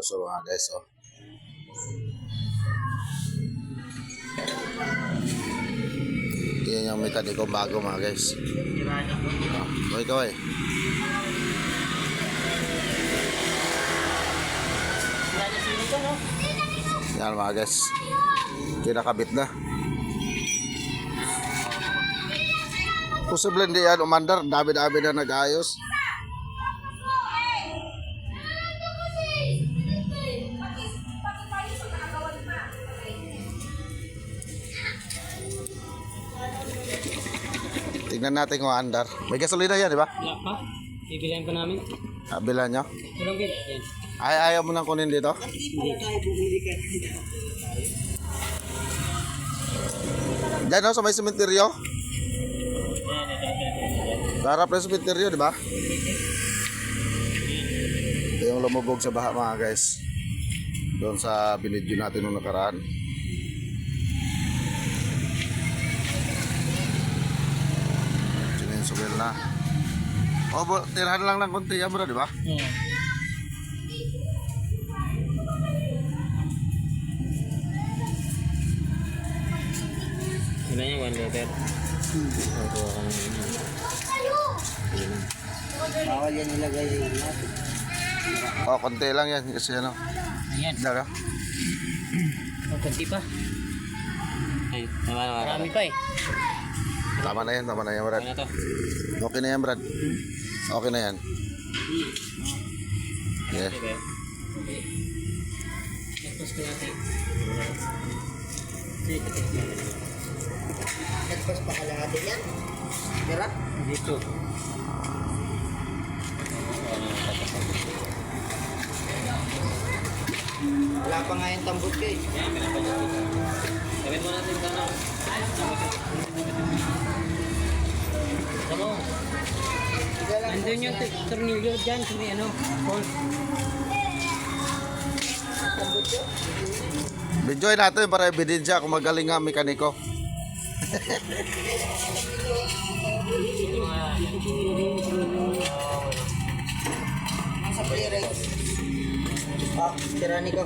seryoso mga guys. Oh. Yan yung mekaniko bago mga guys. Oh, okay, kaway. Yan mga guys. Kinakabit na. Posible hindi yan umandar. Dami-dami na nag-ayos. Tingnan natin kung andar. May gasolina yan, di ba? Wala pa. Bibilihan pa namin. Kabila nyo. Walang. Yan. Ay, ayaw mo nang kunin dito? Diyan no, sa may sementeryo. Darap na sementeryo, di ba? Ito yung lumubog sa baha mga guys. Doon sa binidyo natin nung nakaraan. Sininsubil na. O, oh, tirahan lang ng konti yan bro, di ba? Oo. Ilan yung 1 liter? Nakuha ka ng Bawal yan ilagay natin. O, konti lang yan kasi ano. Ayan. Dara. Oh, kunti pa. Ay, naman naman. Marami pa eh. Tama na yan, tama na yan, Brad. Ano na to? Okay na yan, Brad. Okay na yan. Yeah. Tapos ko natin. Nagpas pa kalahati yan. Tira? Dito. Wala pa nga yung tambot ko eh. Gawin Andun yung tornilyo dyan may ano. Ko. Enjoy natin para ebidensya kung magaling nga mekaniko. Sa clearance. Ah, tirani ko.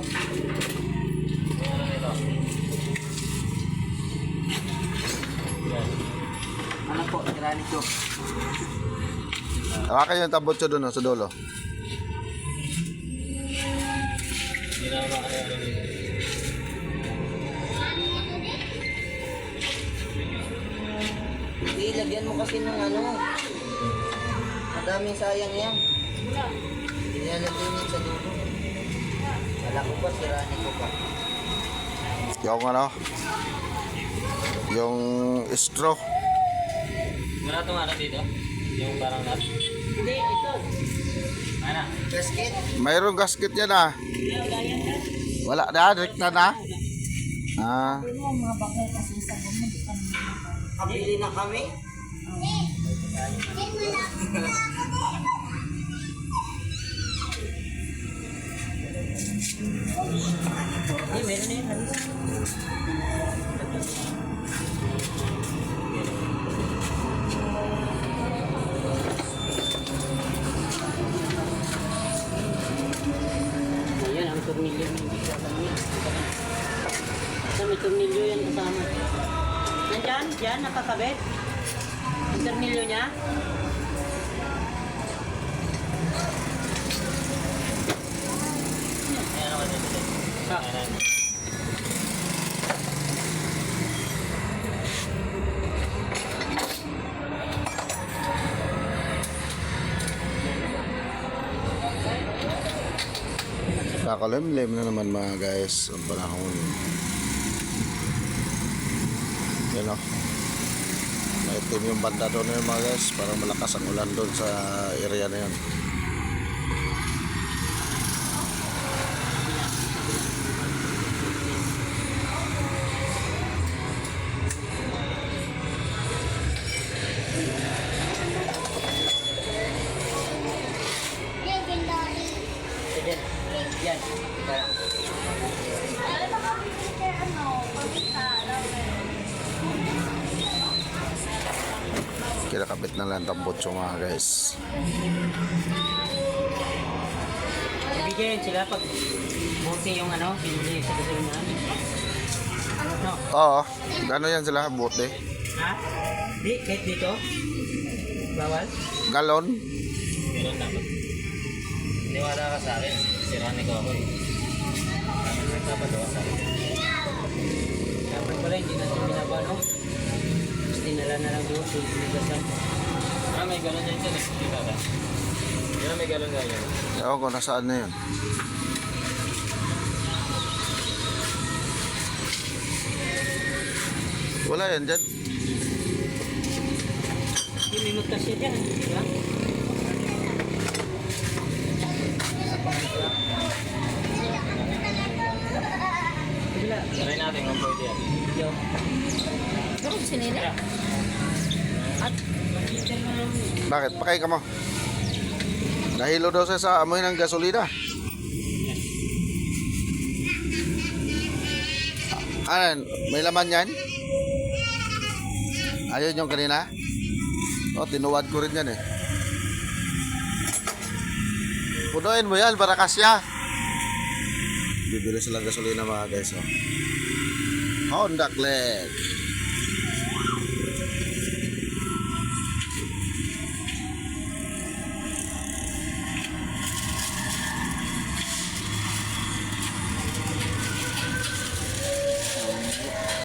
Ano po, tirani ko. Hawakan yung tambutso doon, oh, sa dulo. Hindi lagyan mo kasi ng ano. Madaming sayang yan. Hindi na lagyan yan sa dulo. Wala ko pa, tirani ko pa. Yung ano, yung straw. Wala itong ano dito? Yung parang nut? Hindi, ito. Ano? Gasket. Mayroong gasket yan ah. Wala na, direct na na. Ah, Kabili na kami. Hindi, meron na yun. Tornilyo ng hindi kasama yan. Sa may tornilyo yan kasama. Nandyan, dyan, nakakabit. Ang tornilyo niya. Kakalimlim na naman mga guys ang panahon. Yan o. Maitim yung banda doon yun mga guys. Parang malakas ang ulan doon sa area na yun. Yan. Yan. Kaya. Kinakabit na lang tambutso mga guys. Jen, sila pag buti yung ano, pinili sa gasolinahan. No? Oo. Gano yan sila? Bote? Ha? Di, kahit dito? Bawal? Galon? Ganun dapat. Niwala ka sa akin. Sirani ko ako eh. Ano nagpapagawa sa akin? Dapat pala, hindi natin binaba, no? Tapos dinala na lang doon, doon sinigasan. Ah, may galon yan dyan eh. Dito ka. Yan may galon ganyan. Ewan ko nasaan na yun. Wala yan dyan. Hindi, may magkasya dyan, di ba? Try natin kung pwede yan. Yo. Pero sinina. At. Bakit? Pakay ka mo. Nahilo daw siya sa amoy ng gasolina. Ano, may laman yan? Ayun yung kanina? O, tinuwad ko rin yan eh. Punuin mo yan para kasya. Bibili silang gasolina mga guys. Oh. อนดักแรก